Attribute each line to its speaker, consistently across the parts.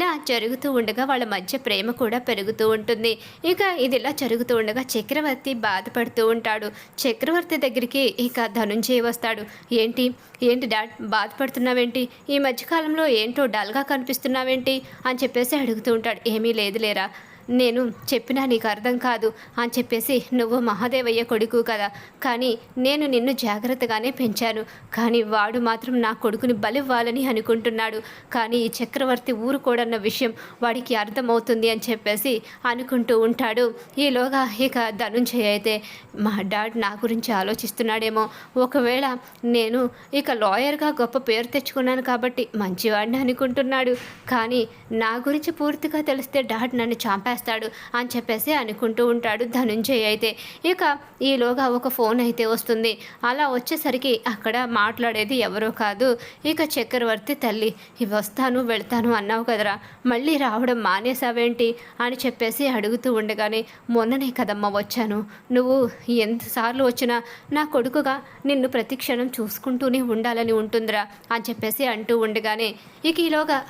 Speaker 1: ఇలా జరుగుతూ ఉండగా వాళ్ళ మధ్య ప్రేమ కూడా పెరుగుతూ ఉంటుంది. ఇక ఇది ఇలా జరుగుతూ ఉండగా చక్రవర్తి బాధపడుతూ ఉంటాడు. చక్రవర్తి దగ్గరికి ఇక ధనుంజయ వస్తాడు. ఏంటి? ఏంటి డాడ్? బాధపడుతున్నావేంటి? ఈ మధ్యకాలంలో ఏంటో డల్గా కనిపిస్తున్నావేంటి? అని చెప్పేసి అడుగుతూ ఉంటాడు. ఏమీ లేదు లేరా నేను చెప్పినా నీకు అర్థం కాదు అని చెప్పేసి నువ్వు మహాదేవయ్య కొడుకు కదా. కానీ నేను నిన్ను జాగ్రత్తగానే పెంచాను. కానీ వాడు మాత్రం నా కొడుకుని బలివ్వాలని అనుకుంటున్నాడు. కానీ ఈ చక్రవర్తి ఊరుకోడన్న విషయం వాడికి అర్థమవుతుంది అని చెప్పేసి అనుకుంటూ ఉంటాడు. ఈలోగా ఇక ధనుంజయ అయితే మా డాడ్ నా గురించి ఆలోచిస్తున్నాడేమో. ఒకవేళ నేను ఇక లాయర్గా గొప్ప పేరు తెచ్చుకున్నాను కాబట్టి మంచివాడిని అనుకుంటున్నాడు. కానీ నా గురించి పూర్తిగా తెలిస్తే డాడ్ నన్ను చాంపా చేస్తాడు అని చెప్పేసి అనుకుంటూ ఉంటాడు ధనుంజయ్ అయితే. ఇక ఈలోగా ఒక ఫోన్ అయితే వస్తుంది. అలా వచ్చేసరికి అక్కడ మాట్లాడేది ఎవరో కాదు. ఇక చక్రవర్తి తల్లి ఇవి వస్తాను వెళ్తాను అన్నావు కదరా. మళ్ళీ రావడం మానేసావేంటి అని చెప్పేసి అడుగుతూ ఉండగానే మొన్ననే కదమ్మా వచ్చాను. నువ్వు ఎంతసార్లు వచ్చినా నా కొడుకుగా నిన్ను ప్రతి క్షణం చూసుకుంటూనే ఉండాలని ఉంటుందిరా అని చెప్పేసి అంటూ ఉండగానే ఇక ఈలోగా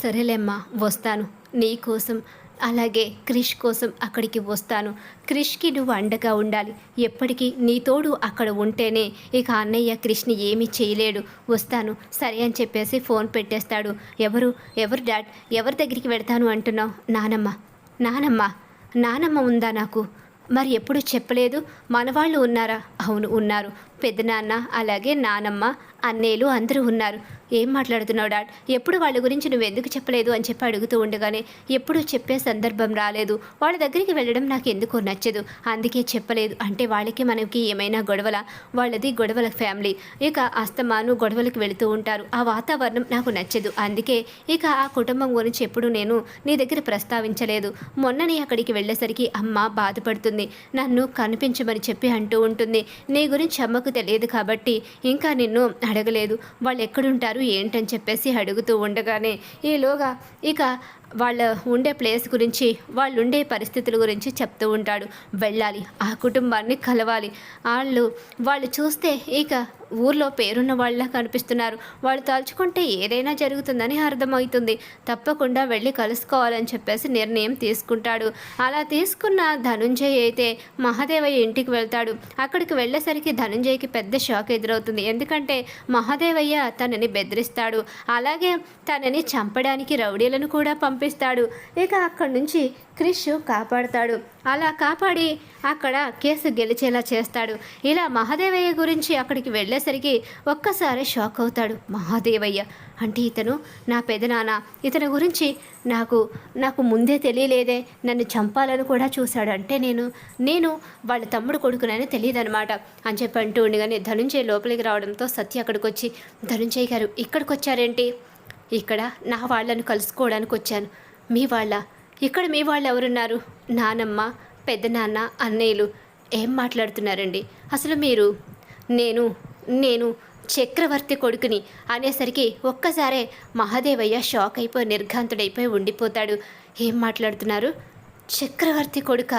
Speaker 1: సరేలేమ్మా వస్తాను. నీ కోసం అలాగే క్రిష్ కోసం అక్కడికి వస్తాను. క్రిష్కి నువ్వు అండగా ఉండాలి. ఎప్పటికీ నీ తోడు అక్కడ ఉంటేనే ఇక అన్నయ్య క్రిష్ని ఏమీ చేయలేడు. వస్తాను. సరే అని చెప్పేసి ఫోన్ పెట్టేస్తాడు. ఎవరు? ఎవరు డాడ్? ఎవరి దగ్గరికి వెళ్తాను అంటున్నావు? నానమ్మ. నానమ్మ. నానమ్మ ఉందా నాకు? మరి ఎప్పుడు చెప్పలేదు? మనవాళ్ళు ఉన్నారా? అవును ఉన్నారు. పెద్దనాన్న అలాగే నానమ్మ అన్నేలు అందరూ ఉన్నారు. ఏం మాట్లాడుతున్నావు డాడ్? ఎప్పుడు వాళ్ళ గురించి నువ్వు ఎందుకు చెప్పలేదు అని చెప్పి అడుగుతూ ఉండగానే ఎప్పుడూ చెప్పే సందర్భం రాలేదు. వాళ్ళ దగ్గరికి వెళ్ళడం నాకు ఎందుకో నచ్చదు. అందుకే చెప్పలేదు. అంటే వాళ్ళకి మనకి ఏమైనా గొడవల? వాళ్ళది గొడవల ఫ్యామిలీ. ఇక అస్తమాను గొడవలకు వెళుతూ ఉంటారు. ఆ వాతావరణం నాకు నచ్చదు. అందుకే ఇక ఆ కుటుంబం గురించి ఎప్పుడు నేను నీ దగ్గర ప్రస్తావించలేదు. మొన్ననే అక్కడికి వెళ్ళేసరికి అమ్మ బాధపడుతుంది. నన్ను కనిపించమని చెప్పి అంటూ ఉంటుంది. నీ గురించి అమ్మకు తెలియదు కాబట్టి ఇంకా నిన్ను అడగలేదు. వాళ్ళు ఎక్కడుంటారు ఏంటని చెప్పేసి అడుగుతూ ఉండగానే ఈలోగా ఇక వాళ్ళ ఉండే ప్లేస్ గురించి వాళ్ళు ఉండే పరిస్థితుల గురించి చెప్తూ ఉంటాడు. వెళ్ళాలి ఆ కుటుంబాన్ని కలవాలి. వాళ్ళు వాళ్ళు చూస్తే ఇక ఊర్లో పేరున్న వాళ్ళ కనిపిస్తున్నారు. వాళ్ళు తలుచుకుంటే ఏదైనా జరుగుతుందని అర్థమవుతుంది. తప్పకుండా వెళ్ళి కలుసుకోవాలని చెప్పేసి నిర్ణయం తీసుకుంటాడు. అలా తీసుకున్న ధనుంజయ్ అయితే మహాదేవయ్య ఇంటికి వెళ్తాడు. అక్కడికి వెళ్ళేసరికి ధనుంజయ్కి పెద్ద షాక్ ఎదురవుతుంది. ఎందుకంటే మహాదేవయ్య తనని బెదిరిస్తాడు. అలాగే తనని చంపడానికి రౌడీలను కూడా పంపిస్తాడు. ఇక అక్కడి నుంచి క్రిష్ కాపాడతాడు. అలా కాపాడి అక్కడ కేసు గెలిచేలా చేస్తాడు. ఇలా మహాదేవయ్య గురించి అక్కడికి వెళ్ళేసరికి ఒక్కసారి షాక్ అవుతాడు మహాదేవయ్య. అంటే ఇతను నా పెదనాన్న. ఇతని గురించి నాకు నాకు ముందే తెలియలేదే. నన్ను చంపాలని కూడా చూశాడు. అంటే నేను నేను వాళ్ళ తమ్ముడు కొడుకునని తెలియదనమాట అని చెప్పి అంటూ ఉండగానే ధనుంజయ్ లోపలికి రావడంతో సత్య అక్కడికి వచ్చి ధనుంజయ్ గారు ఇక్కడికి వచ్చారేంటి ఇక్కడ నా వాళ్ళను కలుసుకోవడానికి వచ్చాను. మీ వాళ్ళ ఇక్కడ మీ వాళ్ళు ఎవరున్నారు నానమ్మ పెద్దనాన్న అన్నయ్యలు ఏం మాట్లాడుతున్నారండి? అసలు మీరు నేను నేను చక్రవర్తి కొడుకుని అనేసరికి ఒక్కసారే మహాదేవయ్య షాక్ అయిపోయి నిర్ఘాంతుడైపోయి ఉండిపోతాడు. ఏం మాట్లాడుతున్నారు? చక్రవర్తి కొడుక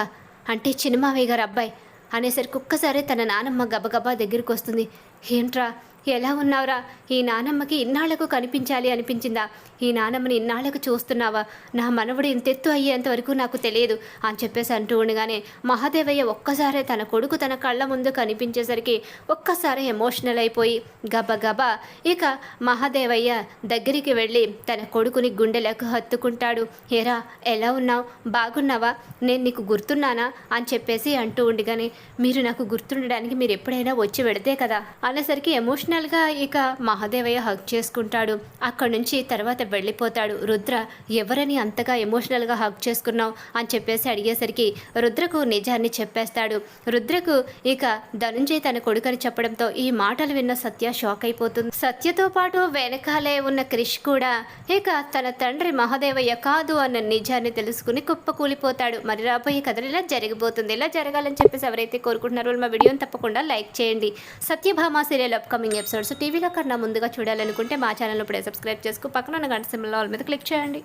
Speaker 1: అంటే చిన్నమావయ్య గారు అబ్బాయి అనేసరికి ఒక్కసారే తన నానమ్మ గబగబా దగ్గరికి వస్తుంది. ఏంట్రా ఎలా ఉన్నావురా? ఈ నానమ్మకి ఇన్నాళ్ళకు కనిపించాలి అనిపించిందా? ఈ నానమ్మని ఇన్నాళ్ళకు చూస్తున్నావా? నా మనవడు ఇంతెత్తు అయ్యేంత వరకు నాకు తెలియదు అని చెప్పేసి అంటూ ఉండగానే మహాదేవయ్య ఒక్కసారే తన కొడుకు తన కళ్ళ ముందు కనిపించేసరికి ఒక్కసారి ఎమోషనల్ అయిపోయి గబగబా ఇక మహాదేవయ్య దగ్గరికి వెళ్ళి తన కొడుకుని గుండెలకు హత్తుకుంటాడు. ఏరా ఎలా ఉన్నావు? బాగున్నావా? నేను నీకు గుర్తున్నానా? అని చెప్పేసి అంటూ ఉండగానే మీరు నాకు గుర్తుండడానికి మీరు ఎప్పుడైనా వచ్చి పెడితే కదా? అనేసరికి ఎమోషన్ ఎమోషనల్గా ఇక మహాదేవయ్య హక్ చేసుకుంటాడు. అక్కడి నుంచి తర్వాత వెళ్ళిపోతాడు. రుద్ర ఎవరని అంతగా ఎమోషనల్గా హక్ చేసుకున్నావు? అని చెప్పేసి అడిగేసరికి రుద్రకు నిజాన్ని చెప్పేస్తాడు. రుద్రకు ఇక ధనుంజయ్ తన కొడుకని చెప్పడంతో ఈ మాటలు విన్న సత్య షాక్ అయిపోతుంది. సత్యతో పాటు వెనకాలే ఉన్న క్రిష్ కూడా ఇక తన తండ్రి మహాదేవయ్య కాదు అన్న నిజాన్ని తెలుసుకుని కుప్పకూలిపోతాడు. మరి రాబోయే కథలు ఇలా జరిగిపోతుంది. ఇలా జరగాలని చెప్పేసి ఎవరైతే కోరుకుంటున్నారో మా వీడియోని తప్పకుండా లైక్ చేయండి. సత్యభామ సీరియల్ అప్కమింగ్ ఎపిసోడ్స్ టీవీలో కన్నా ముందుగా చూడాలనుకుంటే మా ఛానల్ ఇప్పుడే సబ్స్క్రైబ్ చేసుకు. పక్కన ఉన్న గంట సింబల్ మీద క్లిక్ చేయండి.